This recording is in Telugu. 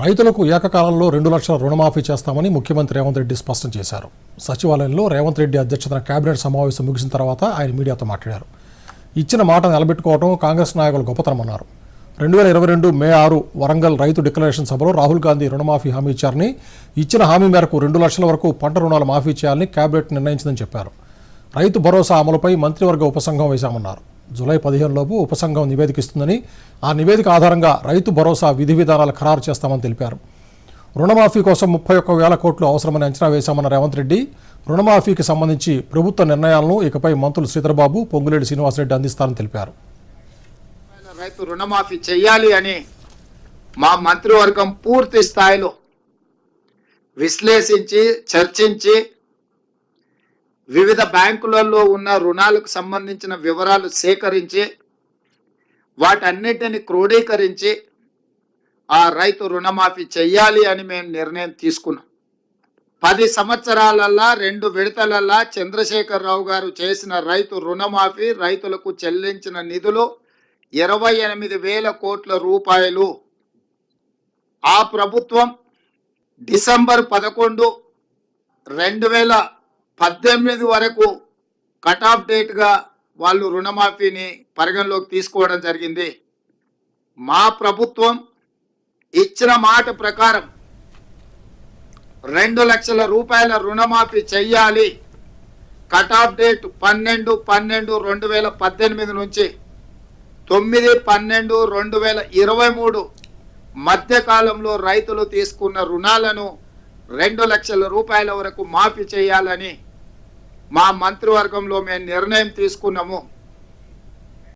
రైతులకు ఏకకాలంలో రెండు లక్షల రుణమాఫీ చేస్తామని ముఖ్యమంత్రి రేవంత్ రెడ్డి స్పష్టం చేశారు. సచివాలయంలో రేవంత్ రెడ్డి అధ్యక్షతన కేబినెట్ సమావేశం ముగిసిన తర్వాత ఆయన మీడియాతో మాట్లాడారు. ఇచ్చిన మాట నిలబెట్టుకోవడం కాంగ్రెస్ నాయకులు గొప్పతనమన్నారు రెండు వేల ఇరవై రెండు మే ఆరు వరంగల్ రైతు డిక్లరేషన్ సభలో రాహుల్ గాంధీ రుణమాఫీ హామీ ఇచ్చారని ఇచ్చిన హామీ మేరకు రెండు లక్షల వరకు పంట రుణాలు మాఫీ చేయాలని కేబినెట్ నిర్ణయించిందని చెప్పారు. రైతు భరోసా అమలుపై మంత్రివర్గ ఉపసంఘం వేశామన్నారు. జూలై పదిహేనులోపు ఉపసంఘం నివేదిక ఇస్తుందని ఆ నివేదిక ఆధారంగా రైతు భరోసా విధి విధానాలు ఖరారు చేస్తామని తెలిపారు. రుణమాఫీ కోసం ముప్పై ఒక్క వేల కోట్లు అవసరమని అంచనా వేశామన్న రేవంత్ రెడ్డి రుణమాఫీకి సంబంధించి ప్రభుత్వ నిర్ణయాలను ఇకపై మంత్రులు శ్రీధరబాబు పొంగులేడు శ్రీనివాసరెడ్డి అందిస్తారని తెలిపారు. రైతు రుణమాఫీ చేయాలి అని మా మంత్రివర్గం పూర్తి స్థాయిలో విశ్లేషించి చర్చించి వివిధ బ్యాంకులలో ఉన్న రుణాలకు సంబంధించిన వివరాలు సేకరించి వాటన్నిటిని క్రోడీకరించి ఆ రైతు రుణమాఫీ చెయ్యాలి అని మేము నిర్ణయం తీసుకున్నాం. పది సంవత్సరాలల్లా రెండు విడతలల్లా చంద్రశేఖరరావు గారు చేసిన రైతు రుణమాఫీ రైతులకు చెల్లించిన నిధులు ఇరవై ఎనిమిది వేల కోట్ల రూపాయలు. ఆ ప్రభుత్వం డిసెంబర్ పదకొండు రెండు వేల పద్దెనిమిది వరకు కట్ ఆఫ్ డేట్గా వాళ్ళు రుణమాఫీని పరిగణలోకి తీసుకోవడం జరిగింది. మా ప్రభుత్వం ఇచ్చిన మాట ప్రకారం రెండు లక్షల రూపాయల రుణమాఫీ చెయ్యాలి. కట్ ఆఫ్ డేట్ పన్నెండు పన్నెండు రెండు వేల పద్దెనిమిది నుంచి తొమ్మిది పన్నెండు రెండు వేల ఇరవై మూడు మధ్యకాలంలో రైతులు తీసుకున్న రుణాలను రెండు లక్షల రూపాయల వరకు మాఫీ చేయాలని మా మంత్రివర్గంలో మేము నిర్ణయం తీసుకున్నాము.